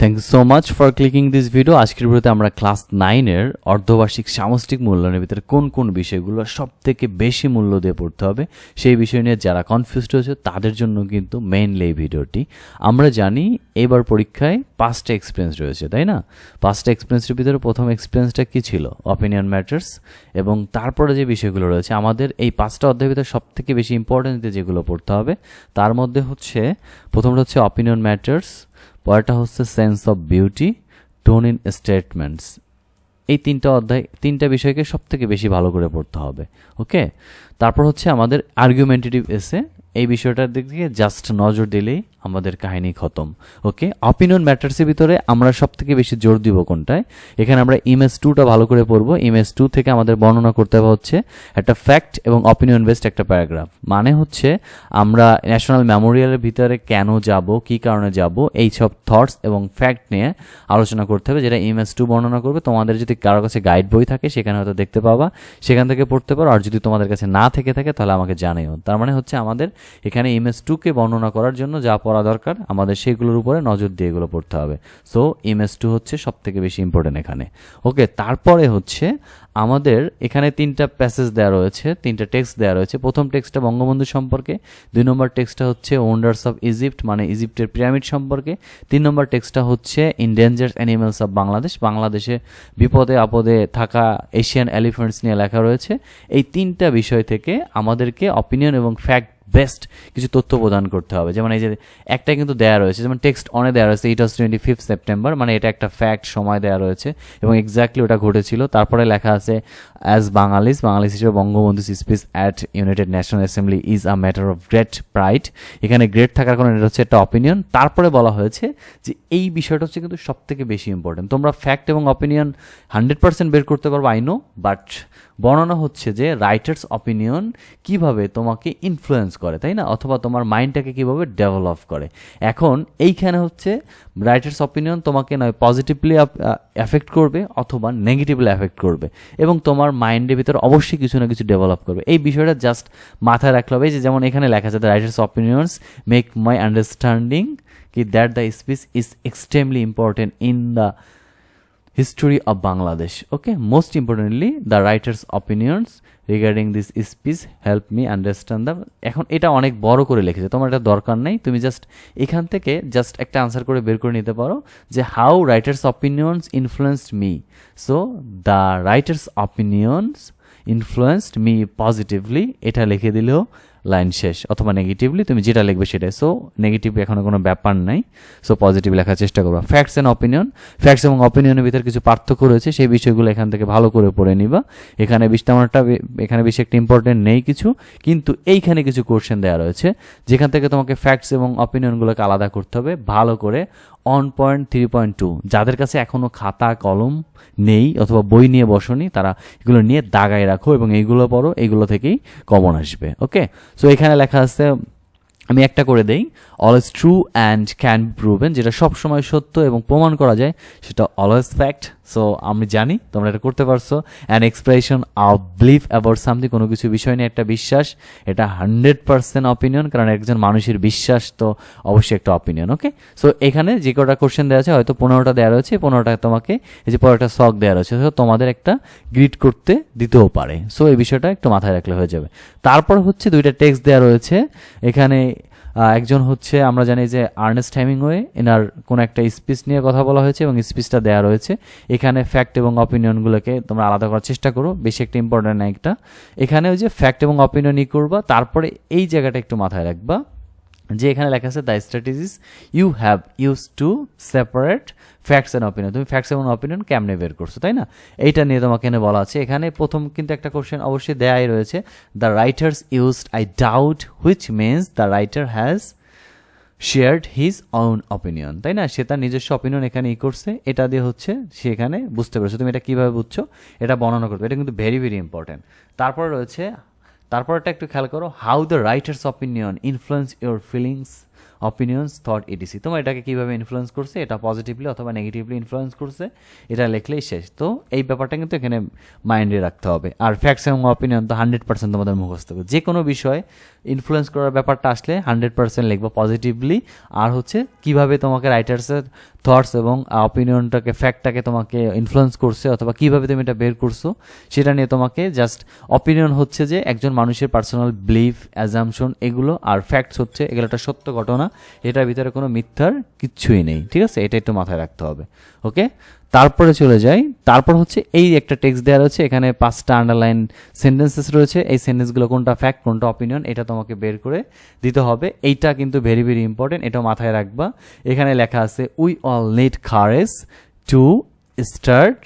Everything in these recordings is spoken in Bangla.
Thank you so much for clicking this video আজকের ভিডিওতে আমরা ক্লাস নাইনের অর্ধবার্ষিক সামষ্টিক মূল্যায়নের ভিতরে কোন কোন বিষয়গুলো সব থেকে বেশি মূল্য দিয়ে পড়তে হবে, সেই বিষয় নিয়ে যারা কনফিউজড হয়েছে, তাদের জন্য কিন্তু মেইনলি এই ভিডিওটি। আমরা জানি এবার পরীক্ষায় পাঁচটা এক্সপিরিয়েন্স রয়েছে, তাই না? পাঁচটা এক্সপিরিয়েন্সের ভিতরে প্রথম এক্সপিরিয়েন্সটা কী ছিল? অপিনিয়ন ম্যাটার্স এবং তারপরে যে বিষয়গুলো রয়েছে, আমাদের এই পাঁচটা অধ্যায়ের ভিতরে সব থেকে বেশি ইম্পর্টেন্স দিয়ে যেগুলো পড়তে হবে, তার মধ্যে হচ্ছে, প্রথমটা হচ্ছে অপিনিয়ন ম্যাটার্স পরেরটা হচ্ছে sense of beauty tone in statements এই তিনটা অধ্যায়, তিনটা বিষয়কে সব থেকে বেশি ভালো করে পড়তে হবে ওকে তারপর হচ্ছে আমাদের আর্গুমেন্টেটিভ এসে এই বিষয়টার দিক থেকে জাস্ট নজর দিলেই আমাদের কাহিনী খতম। ওকে অপিনিয়ন ম্যাটার্সের ভিতরে আমরা সব থেকে বেশি জোর দিব কোনটায়? এখানে আমরা ইমেজ টুটা ভালো করে পড়ব। ইমেজ টু থেকে আমাদের বর্ণনা করতে হবে হচ্ছে একটা ফ্যাক্ট এবং অপিনিয়ন বেসড একটা প্যারাগ্রাফ মানে হচ্ছে আমরা ন্যাশনাল মেমোরিয়ালের ভিতরে কেন যাব, কি কারণে যাব, এই সব থটস এবং ফ্যাক্ট নিয়ে আলোচনা করতে হবে, যেটা ইমেজ টু বর্ণনা করবে। তোমাদের যদি কারও কাছে গাইড বই থাকে, সেখানে হয়তো দেখতে পাবা। সেখান থেকে পড়তে পারো। আর যদি তোমাদের কাছে না থেকে থাকে, তাহলে আমাকে জানিও। তার মানে হচ্ছে আমাদের এখানে ইমেজ টুকে বর্ণনা করার জন্য যা পড়া দরকার, আমাদের সেগুলোর উপরে নজর দিয়ে এগুলো পড়তে হবে। সো ইমেজ টু হচ্ছে সব থেকে বেশি ইম্পর্টেন্ট এখানে। ওকে তারপরে হচ্ছে আমাদের এখানে তিনটা প্যাসেজ দেওয়া রয়েছে, তিনটা টেক্সট দেওয়া রয়েছে। প্রথম টেক্সটটা বঙ্গবন্ধু সম্পর্কে, দুই নম্বর টেক্সটটা হচ্ছে ওন্ডার্স অফ ইজিপ্ট মানে ইজিপ্টের পিরামিড সম্পর্কে। তিন নম্বর টেক্সটটা হচ্ছে ইন্ডেঞ্জার অ্যানিমেলস অফ বাংলাদেশ বাংলাদেশে বিপদে আপদে থাকা এশিয়ান এলিফেন্টস নিয়ে লেখা রয়েছে। এই তিনটা বিষয় থেকে আমাদেরকে অপিনিয়ন এবং ফ্যাক্ট বেস্ট কিছু তথ্য প্রদান করতে হবে। যেমন এই যে একটা কিন্তু দেওয়া রয়েছে, যেমন টেক্সট অনে দেওয়া রয়েছে এইট টোয়েন্টি ফিফথ সেপ্টেম্বর মানে এটা একটা ফ্যাক্ট সময় দেওয়া রয়েছে, এবং এক্স্যাক্টলি ওটা ঘটেছিল। তারপরে লেখা আছে অ্যাজ বাঙালিস বাঙালিস হিসেবে Bangabandhu speech at United National Assembly is a matter of great pride এখানে গ্রেট থাকার কারণে এটা হচ্ছে একটা অপিনিয়ন তারপরে বলা হয়েছে যে এই বিষয়টা হচ্ছে কিন্তু সব থেকে বেশি ইম্পর্টেন্ট তোমরা ফ্যাক্ট এবং অপিনিয়ন হান্ড্রেড পার্সেন্ট বের করতে পারব আই নো বাট বর্ণনা হচ্ছে যে রাইটার্স অপিনিয়ন কীভাবে তোমাকে ইনফ্লুয়েন্স করে, তাই না? অথবা তোমার মাইন্ডটাকে কীভাবে ডেভেলপ করে। এখন এইখানে হচ্ছে রাইটার্স অপিনিয়ন তোমাকে নয় পজিটিভলি এফেক্ট করবে অথবা নেগেটিভলি এফেক্ট করবে। এবং তোমার মাইন্ডের ভিতরে অবশ্যই কিছু না কিছু ডেভেলপ করবে। এই বিষয়টা জাস্ট মাথায় রাখলে হবে। যে যেমন এখানে লেখা আছে writer's opinions make my understanding কি that the speech is extremely important in the history of Bangladesh. Okay, most importantly, the writer's opinions regarding this speech help me understand the এখন এটা অনেক বড় করে লিখেছে তোমার এটা দরকার নেই তুমি জাস্ট এখান থেকে জাস্ট একটা আনসার করে বের করে নিতে পারো যে how writer's opinions influenced me so the writer's opinions influenced me positively এটা লিখে দিলেও লাইন শেষ অথবা নেগেটিভলি তুমি যেটা লিখবে সেটাই। সো নেগেটিভ এখনও কোনো ব্যাপার নাই। সো পজিটিভ লেখার চেষ্টা করবা। ফ্যাক্টস অ্যান্ড অপিনিয়ন ফ্যাক্টস এবং অপিনিয়নের ভিতরে কিছু পার্থক্য রয়েছে, সেই বিষয়গুলো এখান থেকে ভালো করে পড়ে নিবা। এখানে বেশ তেমনটা এখানে বেশি একটা ইম্পর্টেন্ট নেই কিছু, কিন্তু এইখানে কিছু কোশ্চেন দেওয়া রয়েছে, যেখান থেকে তোমাকে ফ্যাক্টস এবং অপিনিয়নগুলোকে আলাদা করতে হবে, ভালো করে on point three point two যাদের কাছে এখনও খাতা, কলম নেই অথবা বই নিয়ে বসনি, তারা এগুলো নিয়ে দাগায় রাখো এবং এইগুলো পড়ো, এইগুলো থেকেই কমন আসবে। ওকে সো এখানে লেখা আছে, আমি একটা করে দেই always true and can proven যেটা সবসময় সত্য এবং প্রমাণ করা যায়, সেটা অলওয়েজ ফ্যাক্ট সো আমি জানি, তোমরা এটা করতে পারছ। An expression of believe about something কোনো কিছু বিষয় নিয়ে একটা বিশ্বাস, এটা হান্ড্রেড পার্সেন্ট অপিনিয়ন কারণ একজন মানুষের বিশ্বাস তো অবশ্যই একটা অপিনিয়ন ওকে সো এখানে যে কটা কোশ্চেন দেওয়া আছে, হয়তো পনেরোটা দেওয়া রয়েছে, পনেরোটা তোমাকে, এই যে পরেরটা শখ দেওয়া রয়েছে তো তোমাদের একটা গ্রিড করতে দিতেও পারে। সো এই বিষয়টা একটু মাথায় রাখলে হয়ে যাবে। তারপর হচ্ছে দুইটা টেক্সট দেওয়া রয়েছে, এখানে একজন হচ্ছে, আমরা জানি যে আর্নেস্ট হ্যামিংওয়ে এনার কোনো একটা স্পিচ নিয়ে কথা বলা হয়েছে এবং স্পিচটা দেওয়া রয়েছে। এখানে ফ্যাক্ট এবং অপিনিয়নগুলোকে তোমরা আলাদা করার চেষ্টা করো, বেশি একটা ইম্পর্টেন্ট না একটা। এখানে ওই যে ফ্যাক্ট এবং অপিনিয়ন ই করবা, তারপরে এই জায়গাটা একটু মাথায় রাখবা। যে এখানে লেখা আছে the strategies you have use to separate facts and opinion তুমি ফ্যাক্টস এবং অপিনিয়ন কেমনে বের করছ, তাই না? এইটা নিয়ে তোমাকে এনে বলা আছে। এখানে প্রথম কিন্তু একটা কোশ্চেন অবশ্যই দেয়াই রয়েছে the writer's used I doubt which means the writer has shared his on opinion তাই না? সে তার নিজস্ব অপিনিয়ন এখানে ই করছে, এটা দিয়ে হচ্ছে সে এখানে বুঝতে পেরেছ। তুমি এটা কীভাবে বুঝছ? এটা বর্ণনা করবে এটা কিন্তু ভেরি ভেরি ইম্পর্টেন্ট তারপর রয়েছে তারপরটা একটু খেয়াল করো how the writer's opinion influence your feelings opinions thought etc তোমার এটাকে কীভাবে ইনফ্লুয়েন্স করছে? এটা পজিটিভলি অথবা নেগেটিভলি ইনফ্লুয়েন্স করছে? এটা লিখলেই শেষ। তো এই ব্যাপারটা কিন্তু এখানে মাইন্ডে রাখতে হবে। আর ফ্যাক্টস এবং অপিনিয়ন তো হান্ড্রেড পার্সেন্ট তোমাদের মুখস্থ হবে যে কোনো বিষয় ইনফ্লুয়েন্স করার ব্যাপারটা আসলে হান্ড্রেড পার্সেন্ট লিখব পজিটিভলি আর হচ্ছে কীভাবে তোমাকে রাইটার্সের থটস এবং অপিনিয়নটাকে ফ্যাক্টটাকে তোমাকে ইনফ্লুয়েন্স করছে অথবা কীভাবে তুমি এটা বের করছ, সেটা নিয়ে তোমাকে জাস্ট অপিনিয়ন হচ্ছে যে একজন মানুষের পার্সোনাল বিলিফ অ্যাজামশন এগুলো আর ফ্যাক্টস হচ্ছে এগুলো একটা সত্য ঘটনা, এটার ভিতরে কোনো মিথ্যার কিচ্ছুই নেই। ঠিক আছে? এটা একটু মাথায় রাখতে হবে। ওকে তারপরে চলে যাই। তারপর হচ্ছে এই একটা টেক্সট দেওয়া রয়েছে, এখানে পাঁচটা আন্ডারলাইন সেন্টেন্সেস রয়েছে। এই সেন্টেন্সগুলো কোনটা ফ্যাক্ট কোনটা অপিনিয়ন এটা তোমাকে বের করে দিতে হবে। এইটা কিন্তু ভেরি ভেরি ইম্পর্টেন্ট এটা মাথায় রাখবা। এখানে লেখা আছে we all need courage to start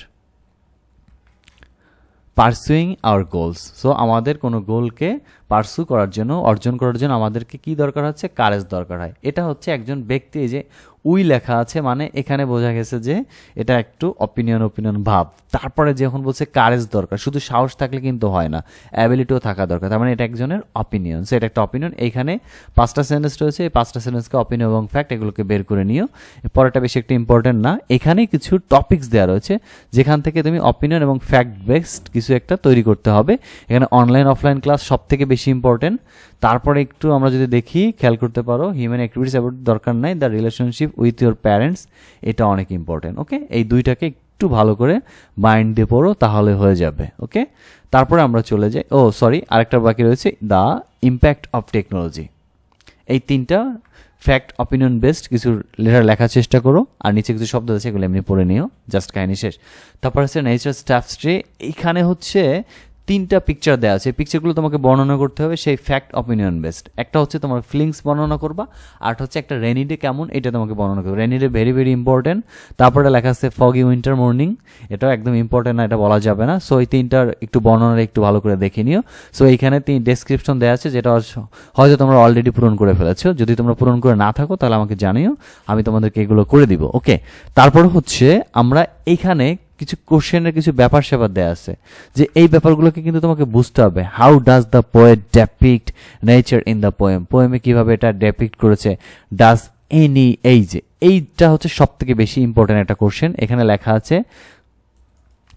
pursuing our goals so আমাদের কোনো গোলকে পারসু করার জন্য, অর্জন করার জন্য আমাদেরকে কি দরকার হচ্ছে? কারেজ দরকার হয়। এটা হচ্ছে একজন ব্যক্তি যে উই লেখা আছে মানে এখানে বোঝা গেছে যে এটা একটু অপিনিয়ন অপিনিয়ন ভাব। তারপরে যখন বলছে কারেজ দরকার, শুধু সাহস থাকলে কিন্তু হয় না অ্যাবিলিটিও থাকা দরকার। তার মানে এটা একজনের অপিনিয়ন সো এটা একটা অপিনিয়ন এইখানে পাঁচটা সেন্টেন্স রয়েছে, এই পাঁচটা সেন্টেন্সকে অপিনিয়ন এবং ফ্যাক্ট এগুলোকে বের করে নিও। পরেরটা বেশি একটা ইম্পর্টেন্ট না। এখানে কিছু টপিকস দেওয়া রয়েছে, যেখান থেকে তুমি অপিনিয়ন এবং ফ্যাক্ট বেসড কিছু একটা তৈরি করতে হবে। এখানে অনলাইন অফলাইন ক্লাস সব থেকে বেশি ইম্পর্টেন্ট তারপরে একটু আমরা যদি দেখি, খেয়াল করতে পারো হিউম্যান অ্যাক্টিভিটিস অ্যাবাউট দরকার নাই the relationship with your parents এটা অনেক ইম্পর্টেন্ট ওকে এই দুইটাকে একটু ভালো করে মাইন্ড দিয়ে পড়ো, তাহলে হয়ে যাবে ওকে তারপরে আমরা চলে যাই, ও সরি আরেকটা বাকি রয়েছে দ্য ইম্প্যাক্ট অফ টেকনোলজি এই তিনটা ফ্যাক্ট অপিনিয়ন বেসড কিছু লেটার লেখার চেষ্টা করো, আর নিচে কিছু শব্দ আছে, এগুলো এমনি পড়ে নিও জাস্ট কাহিনী শেষ। তারপর আছে নেচার স্টাফ স্ট্রে এইখানে হচ্ছে তিনটা পিকচার দেওয়া আছে। পিকচারগুলো তোমাকে বর্ণনা করতে হবে, সেই ফ্যাক্ট অপিনিয়ন বেসড একটা হচ্ছে তোমার ফিলিংস বর্ণনা করবা, আর হচ্ছে একটা রেনি ডে কেমন, এটা তোমাকে বর্ণনা করবে। Rainy day very very important তারপরে লেখা আছে ফগি উইন্টার মর্নিং এটাও একদম ইম্পর্টেন্ট না, এটা বলা যাবে না। সো এই তিনটার একটু বর্ণনা একটু ভালো করে দেখে নিও। সো এইখানে তিন ডেসক্রিপশন দেওয়া আছে, যেটা হয়তো তোমরা অলরেডি পূরণ করে ফেলেছো। যদি তোমরা পূরণ করে না থাকো, তাহলে আমাকে জানিও। আমি তোমাদেরকে এগুলো করে দিব ওকে তারপর হচ্ছে, আমরা এইখানে কিছু কোশ্চেনের কিছু ব্যাপার স্যাপার দেওয়া আছে যে এই ব্যাপারগুলোকে কিন্তু তোমাকে বুঝতে হবে। How does the poet depict nature in the poem পোয়েমে কীভাবে এটা ডেপিক্ট করেছে? ডাজ এনি এই যে, এইটা হচ্ছে সব থেকে বেশি ইম্পর্টেন্ট একটা কোশ্চেন এখানে লেখা আছে,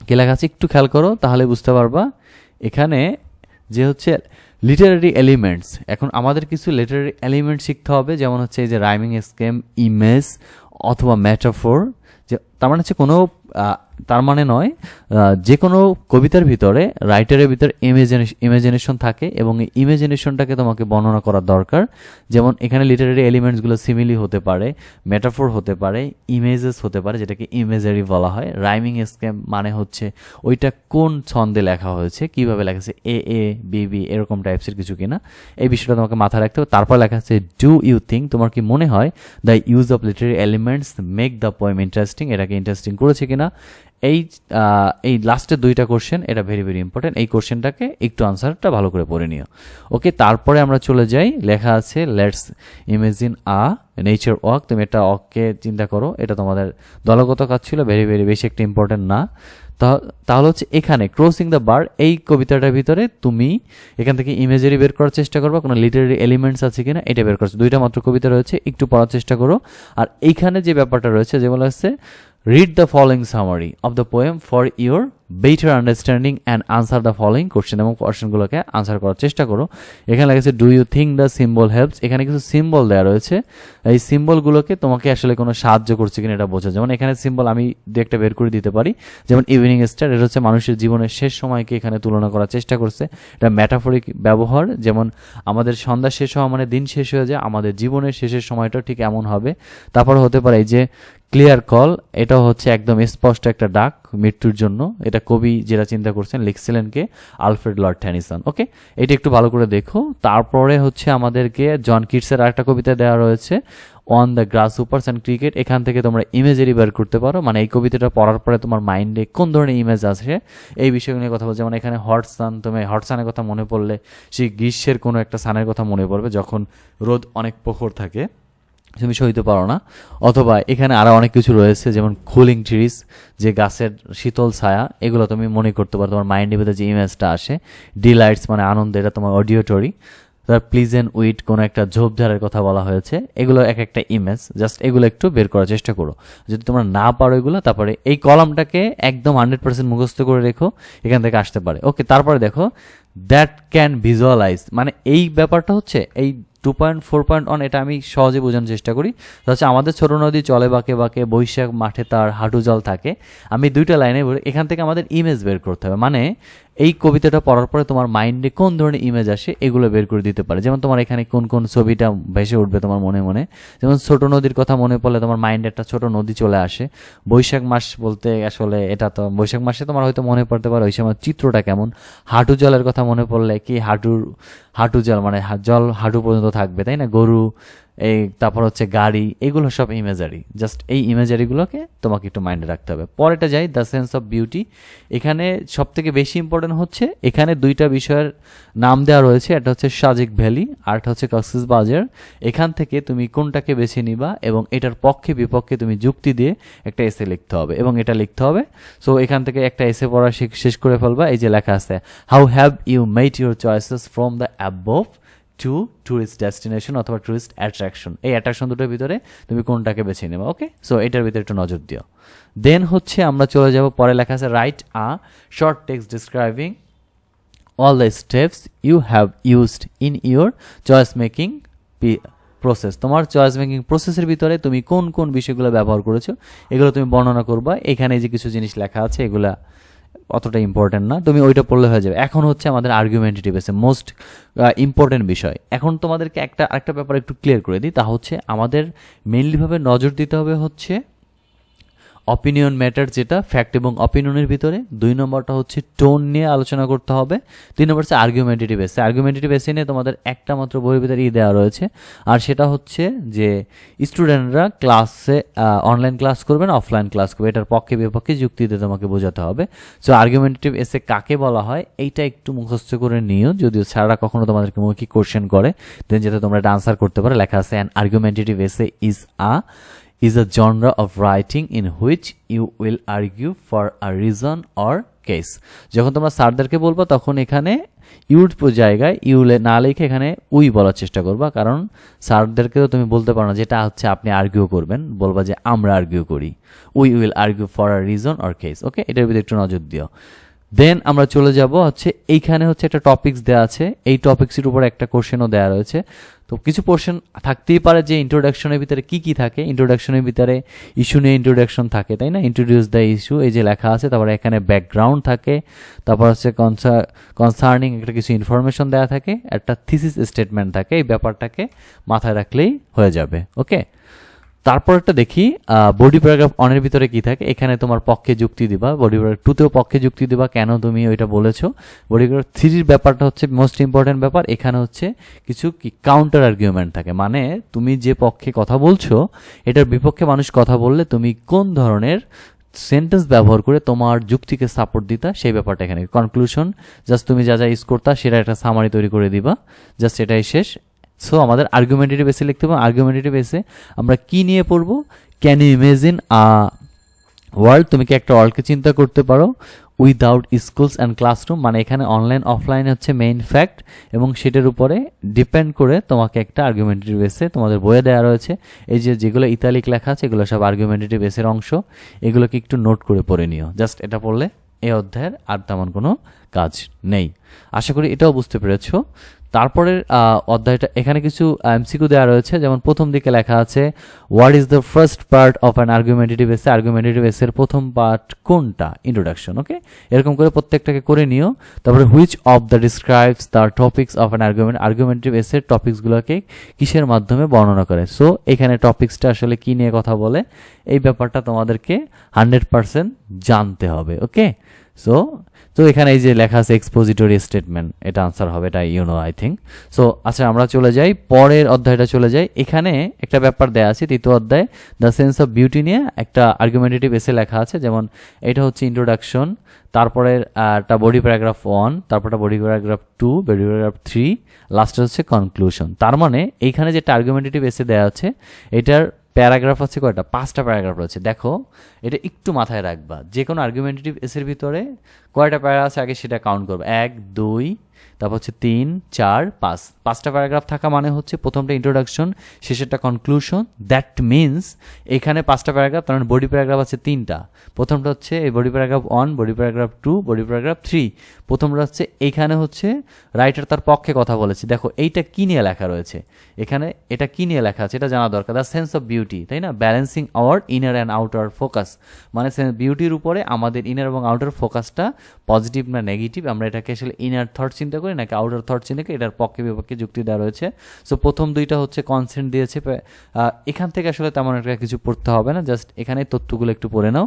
কি লেখা আছে? একটু খেয়াল করো, তাহলে বুঝতে পারবা। এখানে যে হচ্ছে লিটারারি এলিমেন্টস এখন আমাদের কিছু লিটারারি এলিমেন্ট শিখতে হবে, যেমন হচ্ছে এই যে রাইমিং স্কেম ইমেজ অথবা ম্যাটাফোর যে তার মানে হচ্ছে কোনো তার মানে নয় যে কোনো কবিতার ভিতরে রাইটারের ভিতরে ইমাজিনেশন থাকে এবং এই ইমাজিনেশনটাকে তোমাকে বর্ণনা করা দরকার। যেমন এখানে লিটারারি এলিমেন্টসগুলো সিমিলি হতে পারে মেটাফোর হতে পারে ইমেজেস হতে পারে, যেটাকে ইমেজারি বলা হয়। রাইমিং স্কেম মানে হচ্ছে ওইটা কোন ছন্দে লেখা হয়েছে, কীভাবে লেখা আছে এ এ বি বি এরকম টাইপসের কিছু কিনা। এই বিষয়টা তোমাকে মাথায় রাখতে হবে। তারপর লেখা আছে ডু ইউ থিঙ্ক তোমার কি মনে হয় the use of literary elements make the poem interesting এটাকে ইন্টারেস্টিং করেছে কিনা? এই এই লাস্টের দুইটা কোশ্চেন এটা ভেরি ভেরি ইম্পর্টেন্ট এই কোশ্চেনটাকে একটু আনসারটা ভালো করে পড়ে নিও। ওকে তারপরে আমরা চলে যাই। লেখা আছে let's imagine a nature walk তুমি এটা অককে চিন্তা করো, এটা তোমাদের দলগত কাজ ছিল ভেরি ভেরি বেশি একটা ইম্পর্টেন্ট না। তাহলে হচ্ছে এখানে ক্রসিং দ্য বার এই কবিতাটার ভিতরে তুমি এখান থেকে ইমেজারি বের করার চেষ্টা করবা, কোনো লিটারারি এলিমেন্টস আছে কিনা, এটা বের করছ। দুইটা মাত্র কবিতা রয়েছে, একটু পড়ার চেষ্টা করো। আর এইখানে যে ব্যাপারটা রয়েছে যে যেগুলো হচ্ছে read the following summary of the poem for your better understanding and answer the following question এবং কোশ্চেনগুলোকে আনসার করার চেষ্টা করো। এখানে লেগেছে do you think the symbol helps এখানে কিছু সিম্বল দেওয়া রয়েছে। এই সিম্বলগুলোকে তোমাকে আসলে কোনো সাহায্য করছে কিনা এটা বোঝা যেমন এখানে সিম্বল আমি দু একটা বের করে দিতে পারি। যেমন ইভিনিং স্টার এটা হচ্ছে মানুষের জীবনের শেষ সময়কে এখানে তুলনা করার চেষ্টা করছে। এটা ম্যাটাফরিক ব্যবহার। যেমন আমাদের সন্ধ্যা শেষ হওয়া মানে দিন শেষ হয়ে যায়, আমাদের জীবনের শেষের সময়টা ঠিক এমন হবে। তারপর হতে পারে যে ক্লিয়ার কল এটাও হচ্ছে একদম স্পষ্ট একটা ডাক মৃত্যুর জন্য। এটা কবি যেটা চিন্তা করছেন লিখছিলেন কে আলফ্রেড লর্ড ট্যানিসন ওকে? এটা একটু ভালো করে দেখো। তারপরে হচ্ছে আমাদেরকে জন কিটসের আরেকটা কবিতা দেওয়া রয়েছে on the grasshopper and cricket এখান থেকে তোমরা ইমেজেরি বের করতে পারো। মানে এই কবিতাটা পড়ার পরে তোমার মাইন্ডে কোন ধরনের ইমেজ আসে, এই বিষয়গুলো নিয়ে কথা বলছে। যেমন এখানে হট সান, তুমি হট সানের কথা মনে পড়লে, সেই গ্রীষ্মের কোনো একটা সানের কথা মনে পড়বে, যখন রোদ অনেক প্রখর থাকে। তুমি সইতে পারো না। অথবা এখানে আরও অনেক কিছু রয়েছে, যেমন কুলিং ট্রিজ যে গাছের শীতল ছায়া, এগুলো তুমি মনে করতে পারো, তোমার মাইন্ডের ভিতরে যে ইমেজটা আসে। ডিলাইটস মানে আনন্দ, এটা তোমার অডিওটরি তার প্লিজেন্ট উইট কোনো একটা ঝোপঝাড়ের কথা বলা হয়েছে, এগুলো এক একটা ইমেজ জাস্ট এগুলো একটু বের করার চেষ্টা করো। যদি তোমরা না পারো এগুলো, তারপরে এই কলামটাকে একদম হান্ড্রেড পার্সেন্ট মুখস্থ করে রেখো, এখান থেকে আসতে পারে। ওকে তারপরে দেখো দ্যাট ক্যান ভিজুয়ালাইজ মানে এই ব্যাপারটা হচ্ছে, এই two point four point one এটা আমি সহজে বোঝানোর চেষ্টা করি। হচ্ছে আমাদের ছোট নদী চলে বাঁকে বাঁকে, বৈশাখ মাঠে তার হাঁটু জল থাকে। আমি দুইটা লাইনে এখান থেকে আমাদের ইমেজ বের করতে হবে। মানে এই কবিতাটা পড়ার পরে তোমার মাইন্ডে কোন ধরনের ইমেজ আসে, এগুলো বের করে দিতে পারে। যেমন তোমার এখানে কোন কোন ছবিটা ভেসে উঠবে তোমার মনে মনে। যেমন ছোট নদীর কথা মনে পড়লে তোমার মাইন্ডে একটা ছোট নদী চলে আসে। বৈশাখ মাস বলতে আসলে এটা তো, বৈশাখ মাসে তোমার হয়তো মনে পড়তে পারে ওই সময় চিত্রটা কেমন। হাঁটু জলের কথা মনে পড়লে কি হাঁটুর, হাঁটু জল মানে জল হাঁটু পর্যন্ত থাকবে, তাই না? গরু, এই তারপর হচ্ছে গাড়ি, এগুলো সব ইমেজারি জাস্ট এই ইমেজারিগুলোকে তোমাকে একটু মাইন্ডে রাখতে হবে। পরেটা যাই দ্য সেন্স অফ বিউটি এখানে সব থেকে বেশি ইম্পর্টেন্ট হচ্ছে, এখানে দুইটা বিষয়ের নাম দেওয়া রয়েছে। একটা হচ্ছে সাজিক ভ্যালি আর একটা হচ্ছে কক্সিস বাজার এখান থেকে তুমি কোনটাকে বেছে নিবা এবং এটার পক্ষে বিপক্ষে তুমি যুক্তি দিয়ে একটা এসে লিখতে হবে এবং এটা লিখতে হবে। সো এখান থেকে একটা এসে পড়া শেষ- করে ফেলবা। এই যে লেখা আছে how have you made your choices from the above two tourist destination অথবা টুরিস্ট অ্যাট্রাকশন এই অ্যাট্রাকশন দুটোর ভিতরে তুমি কোনটাকে বেছে নেবে ওকে সো এটার ভিতরে একটু নজর দিও। দেন হচ্ছে আমরা চলে যাব, পরে লেখা আছে write a short text describing all the steps you have used in your choice making process তোমার চয়েস মেকিং প্রসেসের ভিতরে তুমি কোন কোন বিষয়গুলো ব্যবহার করেছ, এগুলো তুমি বর্ণনা করবা। এখানে যে কিছু জিনিস লেখা আছে, এগুলা অতটা ইম্পর্টেন্ট না। তুমি ওইটা পড়লে হয়ে যাবে। এখন হচ্ছে আমাদের আর্গুমেন্টেটিভ এসে মোস্ট ইম্পর্টেন্ট বিষয়। এখন তোমাদেরকে একটা, আরেকটা ব্যাপার একটু ক্লিয়ার করে দিই। তা হচ্ছে আমাদের মেনলিভাবে নজর দিতে হবে হচ্ছে অপিনিয়ন ম্যাটার যেটা ফ্যাক্ট এবং অপিনিয়নের ভিতরে। দুই নম্বরটা হচ্ছে টোন নিয়ে আলোচনা করতে হবে। তিন নম্বর হচ্ছে আর্গুমেন্টেটিভ এসে আর্গুমেন্টেটিভ এসে নিয়ে তোমাদের একটা মাত্র বইয়ের ভিতরে ই দেওয়া রয়েছে। আর সেটা হচ্ছে যে স্টুডেন্টরা ক্লাসে অনলাইন ক্লাস করবে না অফলাইন ক্লাস করবে। এটার পক্ষে বিপক্ষে যুক্তি দিয়ে তোমাকে বোঝাতে হবে। সো আর্গুমেন্টেটিভ এসে কাকে বলা হয়? এইটা একটু মুখস্থ করে নিও। যদিও স্যাররা কখনো তোমাদেরকে মৌখিক কোশ্চেন করে দেন যাতে তোমরা এটা আনসার করতে পারো। লেখা আছে an argumentative essay is a is a genre of writing in which you will argue for a reason or case. যখন তোমরা স্যারদেরকে বলব, তখন এখানে ইউড জায়গায় ইউ না লিখে এখানে উই বলার চেষ্টা করবা। কারণ স্যারদেরকেও তুমি বলতে পারো না যেটা হচ্ছে আপনি আর্গিউ করবেন, বলবা যে আমরা আর্গিউ করি। We will argue for a reason or case okay এটার ভিতরে একটু নজর দিও। দেন আমরা চলে যাব হচ্ছে, এইখানে হচ্ছে একটা টপিকস দেওয়া আছে। এই টপিক্সের উপর একটা কোশ্চেনও দেওয়া রয়েছে। তো কিছু পোর্শন থাকতেই পারে যে ইন্ট্রোডাকশনের ভিতরে কি কি থাকে। ইন্ট্রোডাকশনের ভিতরে ইস্যু নিয়ে ইন্ট্রোডাকশন থাকে, তাই না? ইন্ট্রোডিউস দ্য ইস্যু এই যে লেখা আছে, তারপরে এখানে ব্যাকগ্রাউন্ড থাকে, তারপর হচ্ছে কনসার্নিং একটা কিছু ইনফরমেশন দেওয়া থাকে, একটা থিসিস স্টেটমেন্ট থাকে, এই ব্যাপারটাকে মাথায় রাখলেই হয়ে যাবে ওকে তারপর একটা দেখি বডি প্যারাগ্রাফ অনের ভিতরে কি থাকে? এখানে তোমার পক্ষে যুক্তি দিবা বডি প্যারাগ্রাফ টুতেও পক্ষে যুক্তি দিবা, কেন তুমি ওইটা বলেছ? বডি প্যারাগ্রাফ থ্রির ব্যাপারটা হচ্ছে মোস্ট ইম্পর্টেন্ট ব্যাপার, এখানে হচ্ছে কিছু কি কাউন্টার আর্গুমেন্ট থাকে। মানে তুমি যে পক্ষে কথা বলছো, এটার বিপক্ষে মানুষ কথা বললে তুমি কোন ধরনের সেন্টেন্স ব্যবহার করে তোমার যুক্তিকে সাপোর্ট দিতা, সেই ব্যাপারটা এখানে। কনক্লুশন জাস্ট তুমি যা যা ইউজ করতা, সেটা একটা সামারি তৈরি করে দিবা। জাস্ট এটাই শেষ। সো আমাদের আর্গুমেন্টেটিভ এসে লিখতে হবে। আর্গুমেন্টেটিভ এসে আমরা কি নিয়ে পড়ব? Can you imagine a world তুমি কি একটা ওয়ার্ল্ডকে চিন্তা করতে পারো? উইদাউট স্কুলস অ্যান্ড ক্লাসরুম মানে এখানে অনলাইন অফলাইন হচ্ছে মেইন ফ্যাক্ট এবং সেটার উপরে ডিপেন্ড করে তোমাকে একটা আর্গুমেন্টেটিভ এসে তোমাদের বইয়ে দেওয়া রয়েছে। এই যে যেগুলো ইতালিক লেখা আছে, এগুলো সব আর্গুমেন্টেটিভ এসের অংশ। এগুলোকে একটু নোট করে পড়ে নিও। জাস্ট এটা পড়লে এই অধ্যায়ের আর তেমন কোনো কাজ নেই। আশা করি এটাও বুঝতে পেরেছ। তারপরের অধ্যায়টা, এখানে কিছু এমসিকিউ দেওয়া রয়েছে। যেমন প্রথম দিকে লেখা আছে what is the first part of an argumentative essay argumentative এসের প্রথম পার্ট কোনটা? ইন্ট্রোডাকশন ওকে এরকম করে প্রত্যেকটাকে করে নিও। তারপরে which of the describes the topics of an argument argumentative এসের টপিক্সগুলোকে কিসের মাধ্যমে বর্ণনা করে? সো এখানে টপিক্সটা আসলে কী নিয়ে কথা বলে? এই ব্যাপারটা তোমাদেরকে হান্ড্রেড পার্সেন্ট জানতে হবে ওকে সো তো এখানে এই যে লেখা আছে এক্সপোজিটরি স্টেটমেন্ট এটা আনসার হবে, এটা ইউনো আই থিঙ্ক সো আচ্ছা আমরা চলে যাই, পরের অধ্যায়টা চলে যাই। এখানে একটা ব্যাপার দেয়া আছে, তৃতীয় অধ্যায় দ্য সেন্স অফ বিউটি নিয়ে একটা আর্গুমেন্টেটিভ এসে লেখা আছে, যেমন এটা হচ্ছে ইন্ট্রোডাকশন তারপরে একটা বডি প্যারাগ্রাফ ওয়ান তারপরটা body paragraph two body paragraph three লাস্টে হচ্ছে কনক্লুশন তার মানে এইখানে যেটা আর্গুমেন্টেটিভ এসে দেওয়া আছে, এটার প্যারাগ্রাফ হচ্ছে কয়টা? পাঁচটা প্যারাগ্রাফ রয়েছে। দেখো, এটা একটু মাথায় রাখবা। যে কোনো আর্গুমেন্টেটিভ এসের ভিতরে কয়টা প্যারা আছে, আগে সেটা কাউন্ট করবে। এক, দুই তারপর হচ্ছে তিন, চার, পাঁচ। পাঁচটা প্যারাগ্রাফ থাকা মানে হচ্ছে প্রথমটা ইন্ট্রোডাকশন শেষেরটা কনক্লুশন দ্যাট মিনস এখানে পাঁচটা প্যারাগ্রাফ তার মানে বডি প্যারাগ্রাফ আছে তিনটা। প্রথমটা হচ্ছে এই body paragraph one body paragraph two body paragraph three প্রথমটা হচ্ছে এইখানে হচ্ছে রাইটার তার পক্ষে কথা বলেছে। দেখো, এইটা কি নিয়ে লেখা রয়েছে? এখানে এটা কি নিয়ে লেখা আছে? এটা জানা দরকার। দ্য সেন্স অফ বিউটি তাই না? Balancing our inner and outer focus মানে বিউটির উপরে আমাদের ইনার এবং আউটার ফোকাসটা পজিটিভ না নেগেটিভ আমরা এটাকে আসলে ইনার থট চিন্তা করি নাকি আউটার থট করি এটার পক্ষে বিপক্ষে যুক্তি দেওয়া রয়েছে। সো প্রথম দুইটা হচ্ছে কনসেন্ট দিয়েছে এখান থেকে আসলে তেমন একটা কিছু পড়তে হবে না জাস্ট এখানে তথ্যগুলো একটু পড়ে নাও।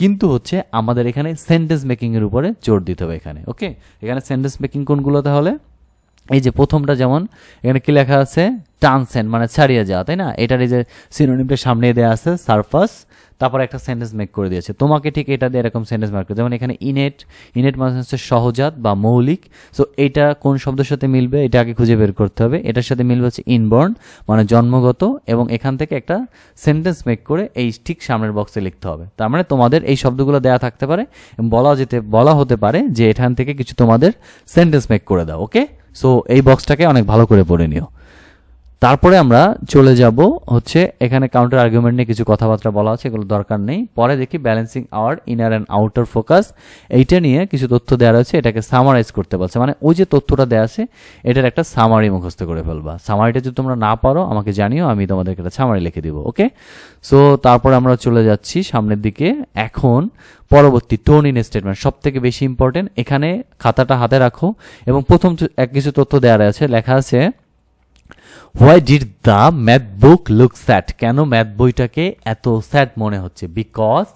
কিন্তু হচ্ছে আমাদের এখানে সেন্টেন্স মেকিংয়ের উপরে জোর দিতে হবে এখানে ওকে এখানে সেন্টেন্স মেকিং কোনগুলো তাহলে? এই যে প্রথমটা যেমন, এখানে কি লেখা আছে? ট্রান্সেন্ড মানে ছাড়িয়ে যাওয়া, তাই না? এটার এই যে সিনোনিমটা সামনে দেওয়া আছে সারফাস তারপর একটা সেন্টেন্স মেক করে দিয়েছে। তোমাকে ঠিক এটা দিয়ে এরকম সেন্টেন্স মার্ক যেমন এখানে ইনেট ইনেট মানে হচ্ছে সহজাত বা মৌলিক। সো এটা কোন শব্দের সাথে মিলবে? এটা আগে খুঁজে বের করতে হবে। এটার সাথে মিলবে হচ্ছে ইনবর্ন মানে জন্মগত, এবং এখান থেকে একটা সেন্টেন্স মেক করে এই ঠিক সামনের বক্সে লিখতে হবে। তার মানে তোমাদের এই শব্দগুলো দেওয়া থাকতে পারে বলা যেতে, বলা হতে পারে যে এখান থেকে কিছু তোমাদের সেন্টেন্স মেক করে দাও ওকে সো এই বক্সটাকে অনেক ভালো করে পড়ে নিও। তারপরে আমরা চলে যাব হচ্ছে এখানে কাউন্টার আর্গুমেন্ট নিয়ে কিছু কথাবার্তা বলা আছে, এগুলো দরকার নেই। পরে দেখি balancing our inner and outer focus এইটা নিয়ে কিছু তথ্য দেওয়া রয়েছে, এটাকে সামারাইজ করতে বলছে। মানে ওই যে তথ্যটা দেওয়া আছে, এটার একটা সামারি মুখস্থ করে ফেলবা। সামারিটা যদি তোমরা না পারো, আমাকে জানিও, আমি তোমাদেরকে একটা সামারি লিখে দিব ওকে সো তারপরে আমরা চলে যাচ্ছি সামনের দিকে। এখন পরবর্তী টোন ইন স্টেটমেন্ট সব থেকে বেশি ইম্পর্টেন্ট এখানে খাতাটা হাতে রাখো। এবং প্রথম এক কিছু তথ্য দেওয়া আছে লেখা আছে why did the math book look sad কেন ম্যাথ বইটাকে এত স্যাড মনে হচ্ছে? Because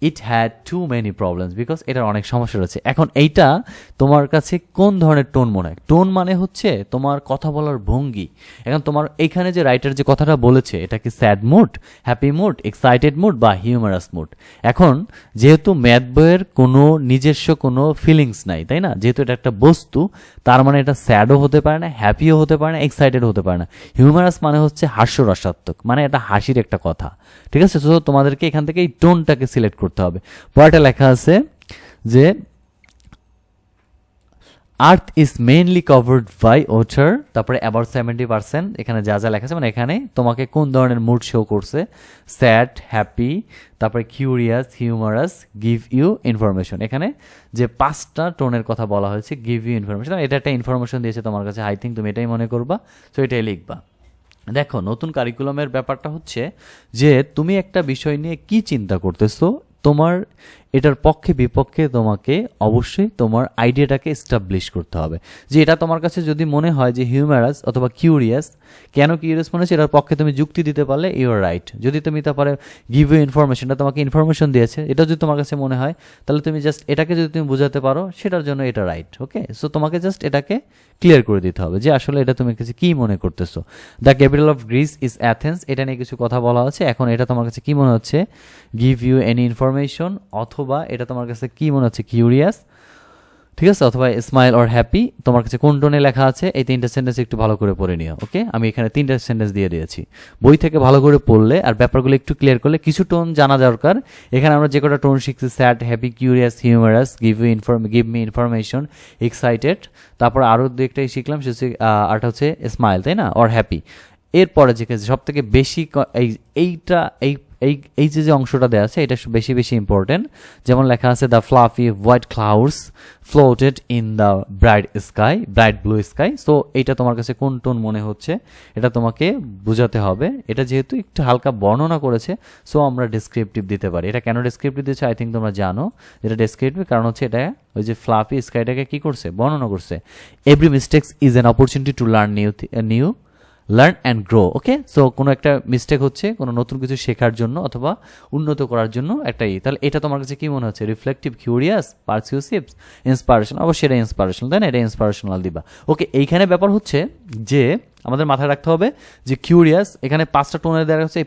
it had too many problems because এটার অনেক সমস্যা রয়েছে। এখন এইটা তোমার কাছে কোন ধরনের টোন মনে হয়? টোন মানে হচ্ছে তোমার কথা বলার ভঙ্গি। এখন তোমার এইখানে যে রাইটার যে কথাটা বলেছে, এটা কি sad mood happy mood excited mood বা হিউমারাস মুড এখন যেহেতু ম্যাথ বইয়ের কোনো নিজস্ব কোনো ফিলিংস নাই, তাই না? যেহেতু এটা একটা বস্তু, তার মানে এটা স্যাডও হতে পারে না হ্যাপিও হতে পারে না এক্সাইটেড হতে পারে না। হিউমারাস মানে হচ্ছে হাস্যরসাত্মক মানে এটা হাসির একটা কথা। ঠিক আছে? তো তোমাদেরকে এখান থেকে এই টোনটাকে সিলেক্ট করতে হবে। পরেটা লেখা আছে যে earth is mainly covered by water তারপরে অ্যাবাউট সেভেন্টি পার্সেন্ট এখানে যা যা লেখা আছে মানে এখানে তোমাকে কোন ধরনের মুড শো করছে? স্যাড হ্যাপি তারপরে curious humorous give you information এখানে যে পাঁচটা টোনের কথা বলা হয়েছে গিভ ইউ ইনফরমেশন এটা একটা ইনফরমেশন দিয়েছে তোমার কাছে আই থিঙ্ক তুমি এটাই মনে করবা তো এটাই লিখবা। দেখো, নতুন কারিকুলামের ব্যাপারটা হচ্ছে যে, তুমি একটা বিষয় নিয়ে কি চিন্তা করতেছো? তোমার এটার পক্ষে বিপক্ষে তোমাকে অবশ্যই তোমার আইডিয়াটাকে এস্টাবলিশ করতে হবে। যে এটা তোমার কাছে যদি মনে হয় যে হিউম্যারাস অথবা কিউরিয়াস কেন কিউরিয়াস মনে হচ্ছে? এটার পক্ষে তুমি যুক্তি দিতে পারলে ইউর রাইট যদি তুমি তারপরে গিভ ইউ ইনফরমেশনটা তোমাকে ইনফরমেশন দিয়েছে, এটা যদি তোমার কাছে মনে হয়, তাহলে তুমি জাস্ট এটাকে যদি তুমি বোঝাতে পারো, সেটার জন্য এটা রাইট ওকে সো তোমাকে জাস্ট এটাকে ক্লিয়ার করে দিতে হবে যে আসলে এটা তুমি কাছে কি মনে করতেছো। The capital of Greece is Athens এটা নিয়ে কিছু কথা বলা আছে। এখন এটা তোমার কাছে কি মনে হচ্ছে? গিভ ইউ এনি ইনফরমেশন অথবা এটা তোমার কাছে কি মনে হচ্ছে? কিউরিয়াস ঠিক আছে? অথবা স্মাইল অর হ্যাপি তোমার কাছে কোন টোনে লেখা আছে? এই তিনটা সেন্টেন্স একটু ভালো করে পড়ে নিও ওকে আমি এখানে তিনটা সেন্টেন্স দিয়ে দিয়েছি। বই থেকে ভালো করে পড়লে আর ব্যাপারগুলো একটু ক্লিয়ার করলে কিছু টোন জানা দরকার। এখানে আমরা যে কটা টোন শিখছি sad happy curious humorous give you inform give me information excited তারপর আরও দু একটাই শিখলাম সে আরটা হচ্ছে স্মাইল তাই না? অর হ্যাপি এরপরে যে সব থেকে বেশি এই এইটা এই এই এই যে যে অংশটা দেওয়া আছে, এটা বেশি বেশি ইম্পর্টেন্ট যেমন লেখা আছে the fluffy white clouds floated in the bright sky bright blue sky so এটা তোমার কাছে কোন টোন মনে হচ্ছে, এটা তোমাকে বোঝাতে হবে। এটা যেহেতু একটু হালকা বর্ণনা করেছে সো আমরা ডেসক্রিপটিভ দিতে পারি। এটা কেন ডেসক্রিপটিভ দিচ্ছে আই থিঙ্ক তোমরা জানো। এটা ডেসক্রিপটিভ কারণ হচ্ছে এটা, ওই যে ফ্লাফি স্কাইটাকে কি করছে? বর্ণনা করছে। Every mistakes is an opportunity to learn new new learn and grow okay so কোনো একটা মিস্টেক হচ্ছে, কোনো নতুন কিছু শেখার জন্য অথবা উন্নত করার জন্য একটা ই। তাহলে এটা তোমার কাছে কি মনে হচ্ছে? রিফ্লেকটিভ কিউরিয়াস পার্সিউসিভ ইন্সপায়ারেশন অবশ্যই এটা ইন্সপারেশনাল তাই না? এটা ইন্সপারেশনাল দিবা। ওকে এইখানে ব্যাপার হচ্ছে যে আমাদের মাথায় রাখতে হবে যে কিউরিয়াস এখানে পাঁচটা টোনের দেওয়া হচ্ছে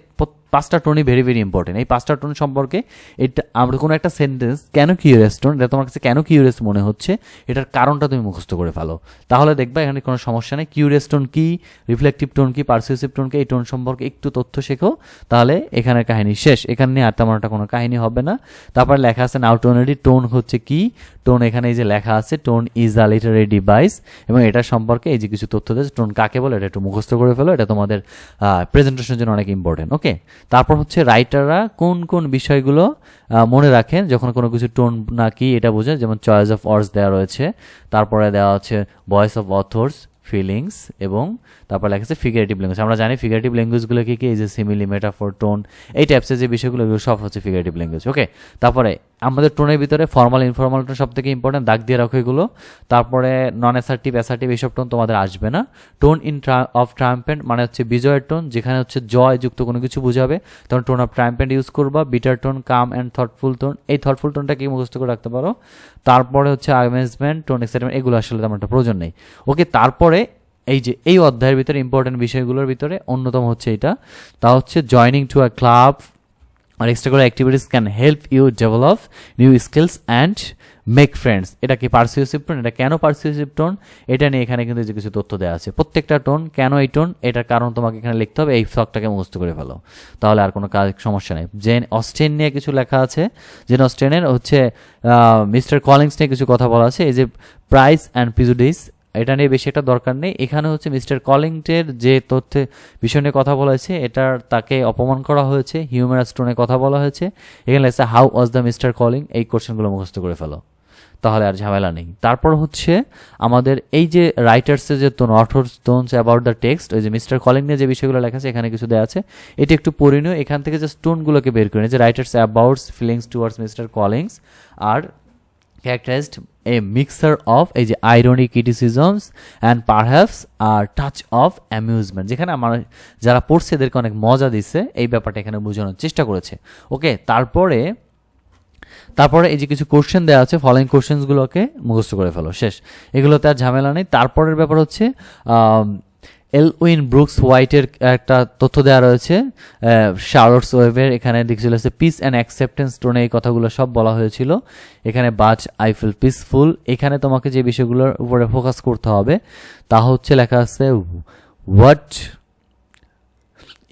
পাঁচটা টোনই ভেরি ভেরি ইম্পর্টেন্ট এই পাঁচটা টোন সম্পর্কে এটা আমরা কোনো একটা সেন্টেন্স কেন কিউরিয়াস টোন এটা তোমার কাছে কেন কিউরিয়াস মনে হচ্ছে, এটার কারণটা তুমি মুখস্থ করে ফেলো। তাহলে দেখবা এখানে কোনো সমস্যা নেই। কিউরিয়াস টোন কি রিফ্লেকটিভ টোন কি পারসিউসিভ টোন কি, এই টোন সম্পর্কে একটু তথ্য শেখো। তাহলে এখানে কাহিনী শেষ। এখানে নিয়ে আর তেমন একটা কোনো কাহিনী হবে না। তারপরে লেখা আছে নাও টোনেরই টোন হচ্ছে কি? টোন এখানে এই যে লেখা আছে tone is a literary device এবং এটা সম্পর্কে এই যে কিছু তথ্য দিয়েছে টোন কাকে বলে, এটা একটু মুখস্থ করে ফেলো। এটা তোমাদের প্রেজেন্টেশনের জন্য অনেক ইম্পর্টেন্ট ওকে তারপর হচ্ছে রাইটাররা কোন কোন বিষয়গুলো মনে রাখেন যখন কোনো কিছু টোন না কি এটা বোঝে, যেমন চয়েস অফ ওয়ার্ডস দেওয়া রয়েছে, তারপরে দেওয়া আছে ভয়েস অফ অথর্স ফিলিংস এবং তারপর লেখা আছে ফিগারেটিভ ল্যাঙ্গুয়েজ আমরা জানি ফিগারেটিভ ল্যাঙ্গুয়েজগুলো কি কি? এই যে সিমিলি মেটাফোর টোন এই টাইপসের যে বিষয়গুলো, এগুলো সব হচ্ছে ফিগারেটিভ ল্যাঙ্গুয়েজ ওকে তারপরে আমাদের টোনের ভিতরে ফর্মাল ইনফর্মাল টোন সব থেকে ইম্পর্টেন্ট দাগ দিয়ে রাখো এগুলো। তারপরে নন অ্যাসার্টিভ অ্যাসার্টিভ এইসব টোন তোমাদের আসবে না। টোন ইন অফ ট্রাম্পেন্ট মানে হচ্ছে বিজয়ের টোন যেখানে হচ্ছে জয় যুক্ত কোনো কিছু বোঝাবে। তখন টোন অফ ট্রাম্পেন্ট ইউজ করবা bitter tone calm and thoughtful tone এই থটফুল টোনটা কি মুখস্থ করে রাখতে পারো। তারপরে হচ্ছে অ্যামেজমেন্ট টোন এক্সাইটমেন্ট এগুলো আসলে তেমন একটা প্রয়োজন নেই। ওকে তারপরে এই যে, এই অধ্যায়ের ভিতরে ইম্পর্টেন্ট বিষয়গুলোর ভিতরে অন্যতম হচ্ছে এটা। তা হচ্ছে joining to a club R extra activities can help you develop new skills and make friends এটা কি পার্সিউসিভ টোন এটা কেন পার্সিউসিভ টোন এটা নিয়ে এখানে কিন্তু যে কিছু তথ্য দেওয়া আছে। প্রত্যেকটা টোন কেন এই টোন এটার কারণ তোমাকে এখানে লিখতে হবে, এই শখটাকে মুখস্থ করে ফেলো। তাহলে আর কোনো কাজ, সমস্যা নেই। জেন অস্টেন নিয়ে কিছু লেখা আছে। জেন অস্টেনের হচ্ছে মিস্টার কলিংস নিয়ে কিছু কথা বলা আছে। এই যে প্রাইস অ্যান্ড পিজুডিস এটা নিয়ে বেশি একটা দরকার নেই। এখানে হচ্ছে মিস্টার কলিংটের যে তথ্যে, বিষয় নিয়ে কথা বলা হয়েছে, এটার তাকে অপমান করা হয়েছে হিউম্যানাস টোনে কথা বলা হয়েছে। এখানে লেখছে how was the mister Collins এই কোশ্চেনগুলো মুখস্থ করে ফেলো। তাহলে আর ঝামেলা নেই। তারপর হচ্ছে আমাদের এই যে রাইটার্সের যে tone author tones about the text ওই যে মিস্টার কলিং নিয়ে যে বিষয়গুলো লেখা আছে, এখানে কিছু দেওয়া আছে। এটা একটু নিও। এখান থেকে যে স্টোনগুলোকে বের করে যে writers abouts feelings towards mister Collins R characterized a mixture of, এই যে ironic criticisms and perhaps a touch of amusement. যেখানে আমার, যারা পড়ছে এদেরকে অনেক মজা দিচ্ছে এই ব্যাপারটা এখানে বোঝানোর চেষ্টা করেছে। ওকে তারপরে তারপরে এই যে কিছু কোশ্চেন দেওয়া আছে ফলোইং কোশ্চেনগুলোকে মুখস্থ করে ফেলো, শেষ। এগুলোতে আর ঝামেলা নেই। তারপরের ব্যাপার হচ্ছে এল উইন ব্রুকস হোয়াইটের একটা তথ্য দেওয়া রয়েছে শার্লটস ওয়েবের এখানে দেখছিল হচ্ছে পিস অ্যান্ড অ্যাকসেপ্টেন্স টোনে এই কথাগুলো সব বলা হয়েছিল। এখানে বাচ আই ফিল পিসফুল এখানে তোমাকে যে বিষয়গুলোর উপরে ফোকাস করতে হবে, তা হচ্ছে লেখা আছে what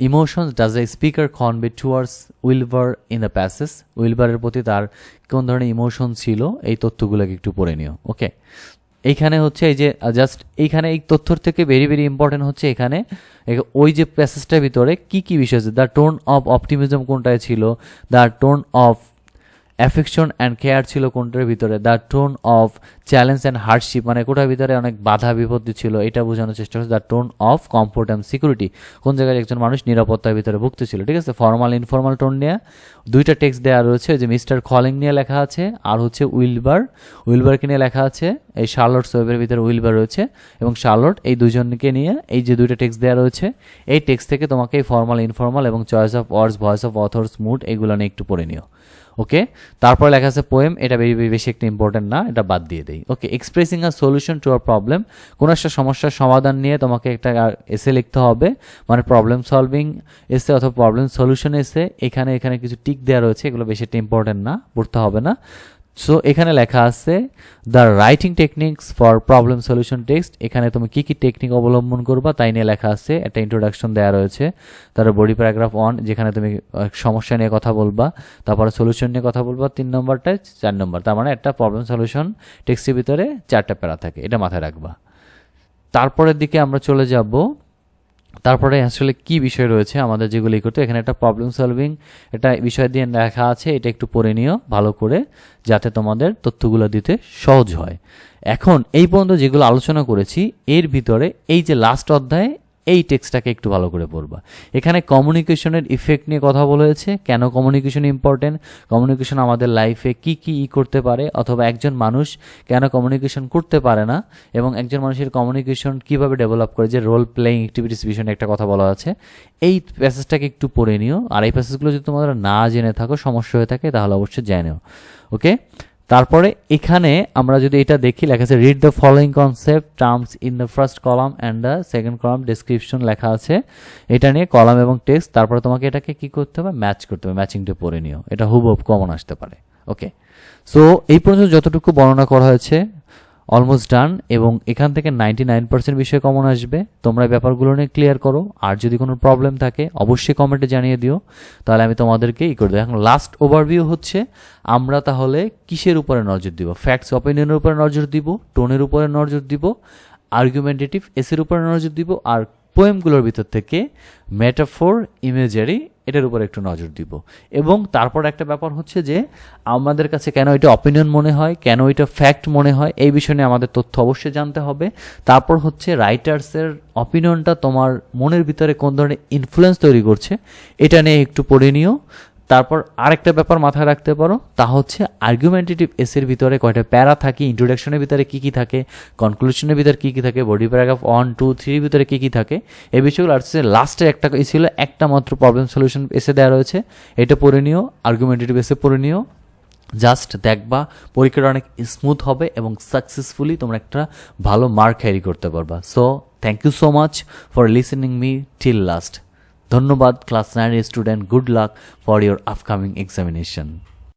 emotions does a speaker convey towards Wilbur in the passages উইলবারের প্রতি তার কোন ধরনের ইমোশন ছিল, এই তথ্যগুলোকে একটু পড়ে নিও ওকে এইখানে হচ্ছে এই যে জাস্ট এইখানে এই তথ্যর থেকে ভেরি ভেরি ইম্পর্টেন্ট হচ্ছে এখানে ওই যে প্যাসেজটার ভিতরে কি কি বিষয় আছে? দ্য টোন অফ অপটিমিজম কোনটায় ছিল? The tone of affection and care ছিল কোনটার ভিতরে? The tone of challenge and hardship মানে কোটার ভিতরে অনেক বাধা বিপত্তি ছিল, এটা বোঝানোর চেষ্টা করছে। The tone of comfort and security কোন জায়গায় একজন মানুষ নিরাপত্তার ভিতরে ভুগতেছিল ঠিক আছে? ফর্মাল ইনফর্মাল টোন নিয়ে দুইটা টেক্সট দেওয়া রয়েছে যে মিস্টার কলিং নিয়ে লেখা আছে, আর হচ্ছে উইলবার উইলবারকে নিয়ে লেখা আছে, এই শার্লট সোয়েবের ভিতরে উইলবার রয়েছে, এবং শার্লট এই দুজনকে নিয়ে এই যে দুইটা টেক্সট দেওয়া রয়েছে, এই টেক্সট থেকে তোমাকে এই ফর্মাল ইনফর্মাল এবং choice of words voice of authors mood এগুলো নিয়ে একটু পড়ে নিও। ওকে তারপর লেখা আছে পোয়েম এটা বেশি একটা ইম্পর্টেন্ট না, এটা বাদ দিয়ে দেই। Okay expressing a solution to our problem কোনো একটা সমস্যার সমাধান নিয়ে তোমাকে একটা এসে লিখতে হবে মানে প্রবলেম সলভিং এসে অথবা প্রবলেম সলিউশন এসে এখানে এখানে কিছু টিক দেওয়া রয়েছে, এগুলো বেশি একটা ইম্পর্টেন্ট না, পড়তে হবে না। সো এখানে লেখা আছে the writing techniques for problem solution text এখানে তুমি কি কি টেকনিক অবলম্বন করবা তাই নিয়ে লেখা আছে, একটা ইন্ট্রোডাকশন দেওয়া রয়েছে। তারপর বডি প্যারাগ্রাফ ওয়ান যেখানে তুমি সমস্যা নিয়ে কথা বলবা, তারপরে সলিউশন নিয়ে কথা বলবা, তিন নম্বরটায় চার নম্বর। তার মানে একটা প্রবলেম সলিউশন টেক্সটের ভিতরে চারটা প্যারা থাকে, এটা মাথায় রাখবা। তারপরের দিকে আমরা চলে যাব তারপরে আসলে কি বিষয় রয়েছে আমাদের যেগুলি করতে এখানে একটা প্রবলেম সলভিং এটা বিষয় দিয়ে লেখা আছে, এটা একটু পড়ে নিও ভালো করে, যাতে তোমাদের তথ্যগুলো দিতে সহজ হয়। এখন এই পর্যন্ত যেগুলো আলোচনা করেছি, এর ভিতরে এই যে লাস্ট অধ্যায়ে এই টেক্সটটাকে একটু ভালো করে পড়বা। এখানে কমিউনিকেশনের ইফেক্ট নিয়ে কথা বলা হয়েছে কেন কমিউনিকেশন ইম্পর্টেন্ট কমিউনিকেশন আমাদের লাইফে কি কি ই করতে পারে? অথবা একজন মানুষ কেন কমিউনিকেশন করতে পারে না? এবং একজন মানুষের কমিউনিকেশন কীভাবে ডেভেলপ করে? যে রোল প্লেয়িং অ্যাক্টিভিটিস বিষয়ে একটা কথা বলা আছে। এই প্যাসেজটাকে একটু পড়ে নিও। আর এই প্যাসেজগুলো যদি তোমরা না জেনে থাকো, সমস্যা হয়ে থাকে, তাহলে অবশ্যই জেনে নিও। ওকে তারপরে এখানে আমরা যদি এটা দেখি, লেখা আছে read the following concept terms in the first column and the second column description লেখা আছে। এটা নিয়ে কলাম এবং টেক্সট তারপরে তোমাকে এটাকে কি করতে হবে? ম্যাচ করতে হবে ম্যাচিংটা পড়ে নিও। এটা হুবহুব কমন আসতে পারে। ওকে সো এই পর্যন্ত যতটুকু বর্ণনা করা হয়েছে অলমোস্ট ডান এবং এখান থেকে নাইনটি নাইন পার্সেন্ট বিষয় কমন আসবে। তোমরা ব্যাপারগুলো নিয়ে ক্লিয়ার করো। আর যদি কোনো প্রবলেম থাকে, অবশ্যই কমেন্টে জানিয়ে দিও। তাহলে আমি তোমাদেরকে ই করে দেবো। এখন লাস্ট ওভারভিউ হচ্ছে, আমরা তাহলে কিসের উপরে নজর দিব? ফ্যাক্টস অপিনিয়নের উপরে নজর দিব টোনের উপরে নজর দিব আর্গুমেন্টেটিভ এসের উপরে নজর দিব, আর পোয়েমগুলোর ভিতর থেকে মেটাফোর ইমেজারি এটার উপর একটু নজর দিব। এবং তারপর একটা ব্যাপার হচ্ছে যে, আমাদের কাছে কেন এটা অপিনিয়ন মনে হয়, কেন এটা ফ্যাক্ট মনে হয়, এই বিষয় নিয়ে আমাদের তথ্য অবশ্যই জানতে হবে। তারপর হচ্ছে রাইটার্সের অপিনিয়নটা তোমার মনের ভিতরে কোন ধরনের ইনফ্লুয়েন্স তৈরি করছে, এটা নিয়ে একটু পড়ে নিও। তারপর আরেকটা ব্যাপার মাথায় রাখতে পারো, তা হচ্ছে আর্গুমেন্টেটিভ এসের ভিতরে কয়টা প্যারা থাকে ইন্ট্রোডাকশনের ভিতরে কী কী থাকে কনক্লুশনের ভিতরে কী কী থাকে বডি প্যারাগ্রাফ ওয়ান টু থ্রির ভিতরে কী কী থাকে, এই বিষয়গুলো আর লাস্টে একটা ছিল একটা মাত্র প্রবলেম সলিউশন এসে দেওয়া রয়েছে, এটা পড়ে নিও আর্গুমেন্টেটিভ এসে পড়ে নিও জাস্ট দেখবা পরীক্ষাটা অনেক স্মুথ হবে এবং সাকসেসফুলি তোমরা একটা ভালো মার্ক ক্যারি করতে পারবা। So thank you so much for listening me till last ধন্যবাদ ক্লাস নাইনের student good luck for your upcoming examination.